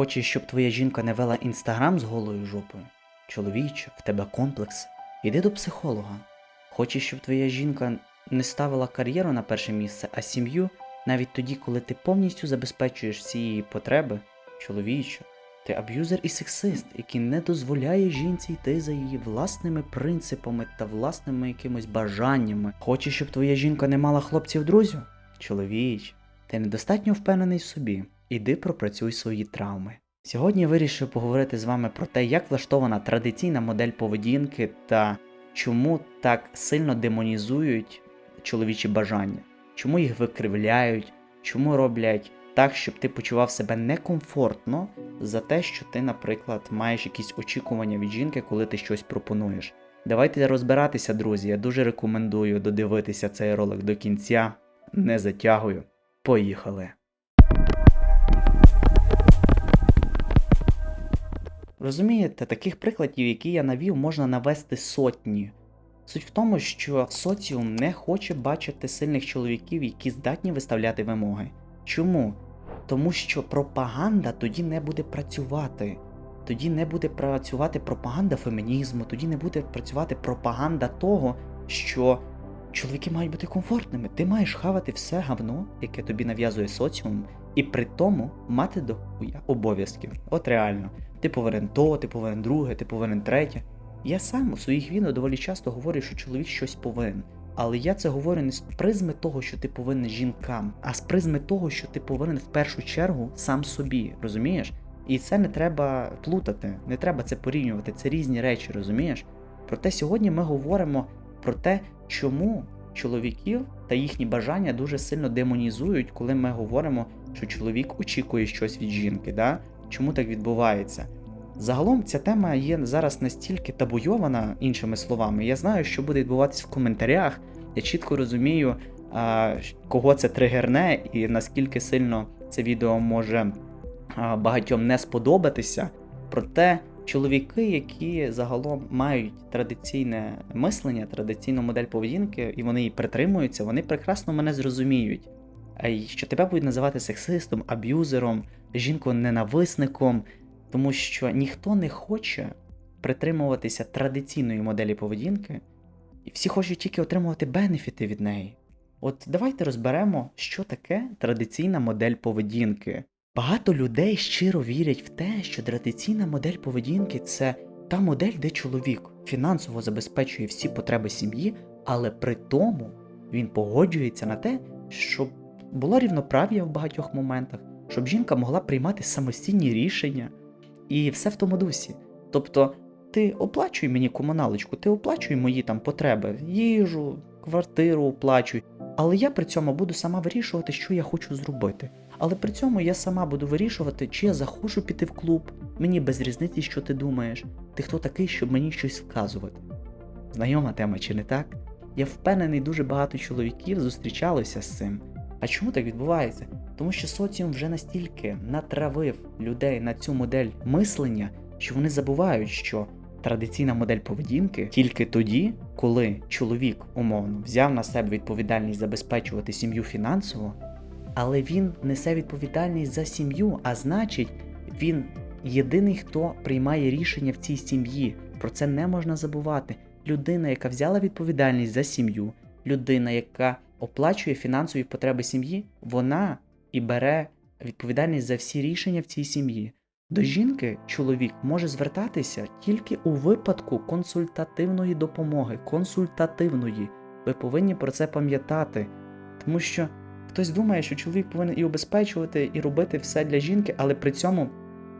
Хочеш, щоб твоя жінка не вела інстаграм з голою жопою? Чоловіче, в тебе комплекс. Іди до психолога. Хочеш, щоб твоя жінка не ставила кар'єру на перше місце, а сім'ю навіть тоді, коли ти повністю забезпечуєш всі її потреби? Чоловіче, ти аб'юзер і сексист, який не дозволяє жінці йти за її власними принципами та власними якимось бажаннями. Хочеш, щоб твоя жінка не мала хлопців друзів? Чоловіч, ти недостатньо впевнений в собі. Іди пропрацюй свої травми. Сьогодні я вирішив поговорити з вами про те, як влаштована традиційна модель поведінки та чому так сильно демонізують чоловічі бажання, чому їх викривляють, чому роблять так, щоб ти почував себе некомфортно за те, що ти, наприклад, маєш якісь очікування від жінки, коли ти щось пропонуєш. Давайте розбиратися, друзі. Я дуже рекомендую додивитися цей ролик до кінця. Не затягую. Поїхали! Розумієте, таких прикладів, які я навів, можна навести сотні. Суть в тому, що соціум не хоче бачити сильних чоловіків, які здатні виставляти вимоги. Чому? Тому що пропаганда тоді не буде працювати. Тоді не буде працювати пропаганда фемінізму, тоді не буде працювати пропаганда того, що чоловіки мають бути комфортними. Ти маєш хавати все гавно, яке тобі нав'язує соціум, і при тому мати до обов'язків. От реально. Ти повинен то, ти повинен друге, ти повинен третє. Я сам у своїх відео доволі часто говорю, що чоловік щось повинен. Але я це говорю не з призми того, що ти повинен жінкам, а з призми того, що ти повинен в першу чергу сам собі, розумієш? І це не треба плутати, не треба це порівнювати, це різні речі, розумієш? Проте сьогодні ми говоримо про те, чому чоловіків та їхні бажання дуже сильно демонізують, коли ми говоримо, що чоловік очікує щось від жінки. Да? Чому так відбувається? Загалом ця тема є зараз настільки табуйована, іншими словами. Я знаю, що буде відбуватися в коментарях. Я чітко розумію, кого це тригерне і наскільки сильно це відео може багатьом не сподобатися. Проте чоловіки, які загалом мають традиційне мислення, традиційну модель поведінки, і вони її притримуються, вони прекрасно мене зрозуміють. Що тебе будуть називати сексистом, аб'юзером, жінкою-ненависником, тому що ніхто не хоче притримуватися традиційної моделі поведінки, і всі хочуть тільки отримувати бенефіти від неї. От давайте розберемо, що таке традиційна модель поведінки. Багато людей щиро вірять в те, що традиційна модель поведінки це та модель, де чоловік фінансово забезпечує всі потреби сім'ї, але при тому він погоджується на те, щоб було рівноправ'я в багатьох моментах, щоб жінка могла приймати самостійні рішення і все в тому дусі. Тобто, ти оплачуй мені комуналочку, ти оплачуй мої там потреби, їжу, квартиру оплачуй, але я при цьому буду сама вирішувати, що я хочу зробити. Але при цьому я сама буду вирішувати, чи я захочу піти в клуб, мені без різниці, що ти думаєш, ти хто такий, щоб мені щось вказувати. Знайома тема, чи не так? Я впевнений, дуже багато чоловіків зустрічалося з цим. А чому так відбувається? Тому що соціум вже настільки натравив людей на цю модель мислення, що вони забувають, що традиційна модель поведінки тільки тоді, коли чоловік умовно взяв на себе відповідальність забезпечувати сім'ю фінансово, але він несе відповідальність за сім'ю, а значить, він єдиний, хто приймає рішення в цій сім'ї. Про це не можна забувати. Людина, яка взяла відповідальність за сім'ю, людина, яка оплачує фінансові потреби сім'ї, вона і бере відповідальність за всі рішення в цій сім'ї. До жінки чоловік може звертатися тільки у випадку консультативної допомоги. Консультативної. Ви повинні про це пам'ятати. Тому що хтось думає, що чоловік повинен і обезпечувати, і робити все для жінки, але при цьому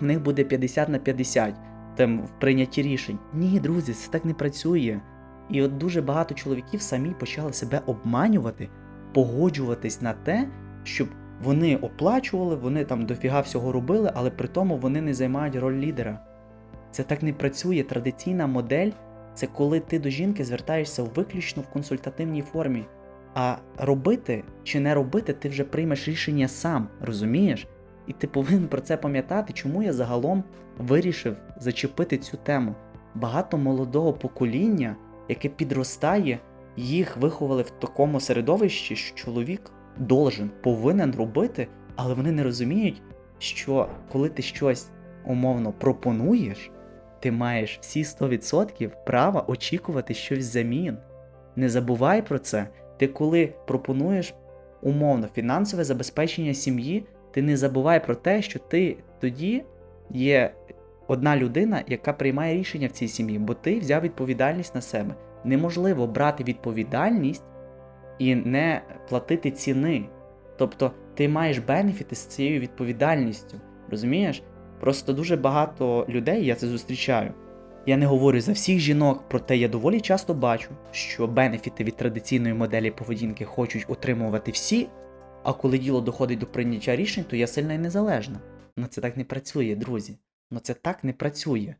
в них буде 50 на 50 там в прийнятті рішень. Ні, друзі, це так не працює. І от дуже багато чоловіків самі почали себе обманювати, погоджуватись на те, щоб вони оплачували, вони там дофіга всього робили, але при тому вони не займають роль лідера. Це так не працює. Традиційна модель це коли ти до жінки звертаєшся виключно в консультативній формі. А робити чи не робити, ти вже приймеш рішення сам, розумієш? І ти повинен про це пам'ятати, чому я загалом вирішив зачепити цю тему. Багато молодого покоління, яке підростає, їх виховали в такому середовищі, що чоловік должен, повинен робити, але вони не розуміють, що коли ти щось умовно пропонуєш, ти маєш всі 100% права очікувати щось взамін. Не забувай про це. Ти коли пропонуєш умовно фінансове забезпечення сім'ї, ти не забувай про те, що ти тоді є одна людина, яка приймає рішення в цій сім'ї, бо ти взяв відповідальність на себе. Неможливо брати відповідальність і не платити ціни. Тобто ти маєш бенефіти з цією відповідальністю. Розумієш? Просто дуже багато людей, я це зустрічаю. Я не говорю за всіх жінок, проте я доволі часто бачу, що бенефіти від традиційної моделі поведінки хочуть отримувати всі, а коли діло доходить до прийняття рішень, то я сильна і незалежна. Ну це так не працює, друзі. Ну це так не працює.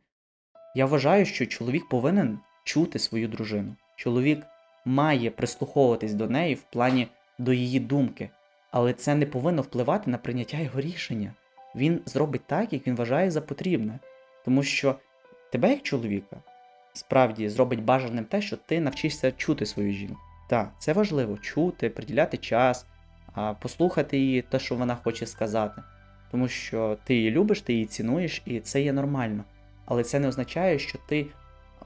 Я вважаю, що чоловік повинен чути свою дружину. Чоловік має прислуховуватись до неї в плані до її думки, але це не повинно впливати на прийняття його рішення. Він зробить так, як він вважає за потрібне. Тому що тебе, як чоловіка, справді зробить бажаним те, що ти навчишся чути свою жінку. Так, це важливо чути, приділяти час, послухати її те, що вона хоче сказати. Тому що ти її любиш, ти її цінуєш, і це є нормально. Але це не означає, що ти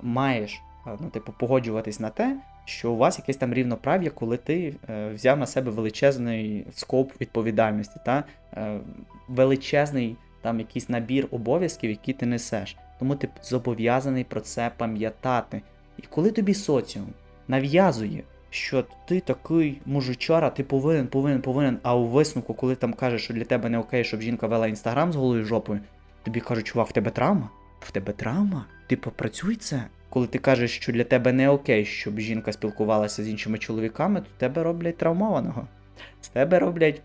маєш ну, типу, погоджуватись на те, що у вас якесь там рівноправ'я, коли ти е, взяв на себе величезний скоп відповідальності, та е, величезний там якийсь набір обов'язків, які ти несеш. Тому ти зобов'язаний про це пам'ятати. І коли тобі соціум нав'язує, що ти такий мужичара, ти повинен, повинен, повинен, а у висновку, коли там кажеш, що для тебе не окей, щоб жінка вела інстаграм з голою жопою, тобі кажуть, чувак, в тебе травма? В тебе травма? Ти попрацюй це. Коли ти кажеш, що для тебе не окей, щоб жінка спілкувалася з іншими чоловіками, то тебе роблять травмованого. З тебе роблять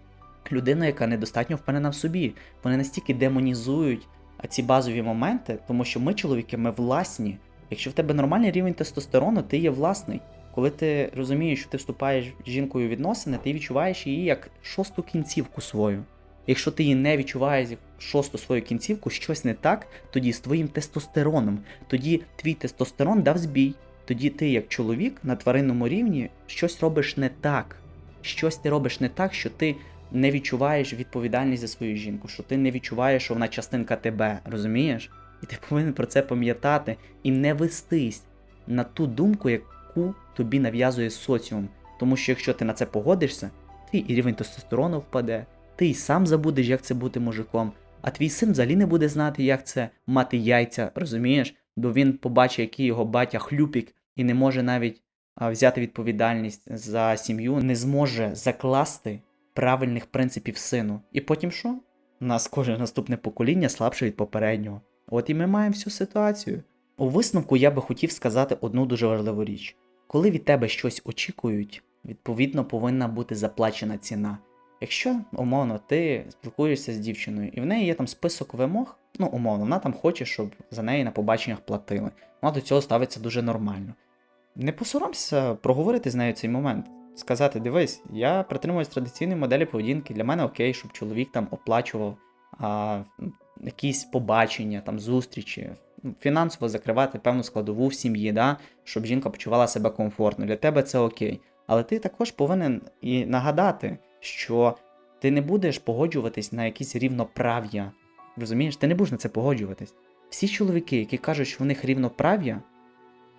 людину, яка недостатньо впевнена в собі. Вони настільки демонізують ці базові моменти, тому що ми, чоловіки, ми власні. Якщо в тебе нормальний рівень тестостерону, ти є власний. Коли ти розумієш, що ти вступаєш з жінкою у відносини, ти відчуваєш її як шосту кінцівку свою. Якщо ти її не відчуваєш як шосту свою кінцівку, щось не так, тоді з твоїм тестостероном, тоді твій тестостерон дав збій. Тоді ти, як чоловік, на тваринному рівні щось робиш не так. Щось ти робиш не так, що ти не відчуваєш відповідальність за свою жінку, що ти не відчуваєш, що вона частинка тебе, розумієш? І ти повинен про це пам'ятати і не вестись на ту думку, яку тобі нав'язує соціум. Тому що якщо ти на це погодишся, твій і рівень тестостерону впаде, ти й сам забудеш, як це бути мужиком, а твій син взагалі не буде знати, як це мати яйця, розумієш? Бо він побачить, який його батя хлюпік, і не може навіть взяти відповідальність за сім'ю, не зможе закласти правильних принципів сину. І потім що? У нас кожне наступне покоління слабше від попереднього. От і ми маємо всю ситуацію. У висновку я би хотів сказати одну дуже важливу річ: коли від тебе щось очікують, відповідно повинна бути заплачена ціна. Якщо, умовно, ти спілкуєшся з дівчиною, і в неї є там список вимог, ну, умовно, вона там хоче, щоб за неї на побаченнях платили. Вона до цього ставиться дуже нормально. Не посоромся проговорити з нею цей момент. Сказати, дивись, я притримуюсь традиційної моделі поведінки, для мене окей, щоб чоловік там оплачував а, якісь побачення, там зустрічі, ну, фінансово закривати певну складову в сім'ї, да, щоб жінка почувала себе комфортно. Для тебе це окей. Але ти також повинен і нагадати, що ти не будеш погоджуватись на якісь рівноправ'я. Розумієш, ти не будеш на це погоджуватись. Всі чоловіки, які кажуть, що в них рівноправ'я,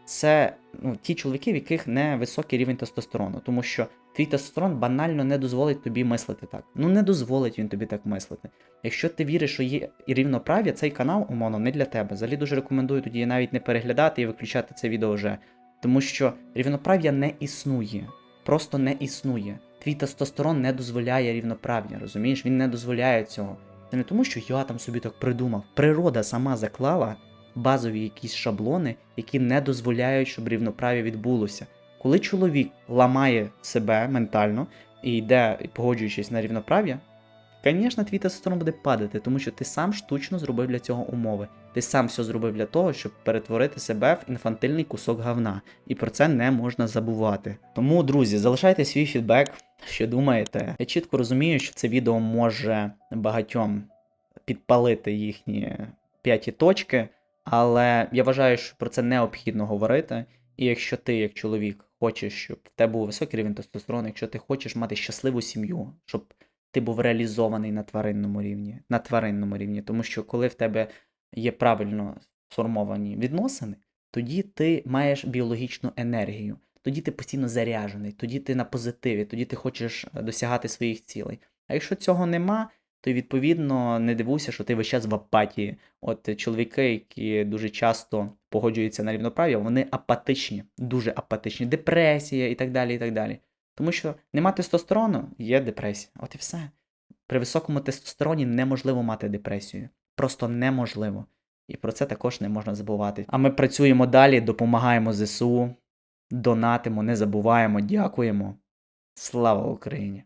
це ну, ті чоловіки, в яких не високий рівень тестостерону, тому що твій тестостерон банально не дозволить тобі мислити так. Ну не дозволить він тобі так мислити. Якщо ти віриш, що є рівноправ'я, цей канал, умовно, не для тебе. Взагалі дуже рекомендую тоді навіть не переглядати і виключати це відео вже. Тому що рівноправ'я не існує. Просто не існує. Твій тестостерон не дозволяє рівноправ'я, розумієш? Він не дозволяє цього. Це не тому, що я там собі так придумав. Природа сама заклала базові якісь шаблони, які не дозволяють, щоб рівноправ'я відбулося. Коли чоловік ламає себе ментально і йде, погоджуючись на рівноправ'я, звісно, твій тестостерон буде падати, тому що ти сам штучно зробив для цього умови. Ти сам все зробив для того, щоб перетворити себе в інфантильний кусок говна. І про це не можна забувати. Тому, друзі, залишайте свій фідбек, що думаєте. Я чітко розумію, що це відео може багатьом підпалити їхні п'яті точки. Але я вважаю, що про це необхідно говорити. І якщо ти, як чоловік, хочеш, щоб в тебе був високий рівень тестостерону, якщо ти хочеш мати щасливу сім'ю, щоб ти був реалізований на тваринному рівні, на тваринному рівні. Тому що коли в тебе є правильно сформовані відносини, тоді ти маєш біологічну енергію, тоді ти постійно заряджений, тоді ти на позитиві, тоді ти хочеш е, досягати своїх цілей. А якщо цього нема, то відповідно не дивуйся, що ти весь час в апатії. От чоловіки, які дуже часто погоджуються на рівноправ'я, вони апатичні, дуже апатичні, депресія і так далі. і так далі. Тому що нема тестостерону, є депресія. От і все. При високому тестостероні неможливо мати депресію. Просто неможливо. І про це також не можна забувати. А ми працюємо далі, допомагаємо ЗСУ, донатимо, не забуваємо, дякуємо. Слава Україні!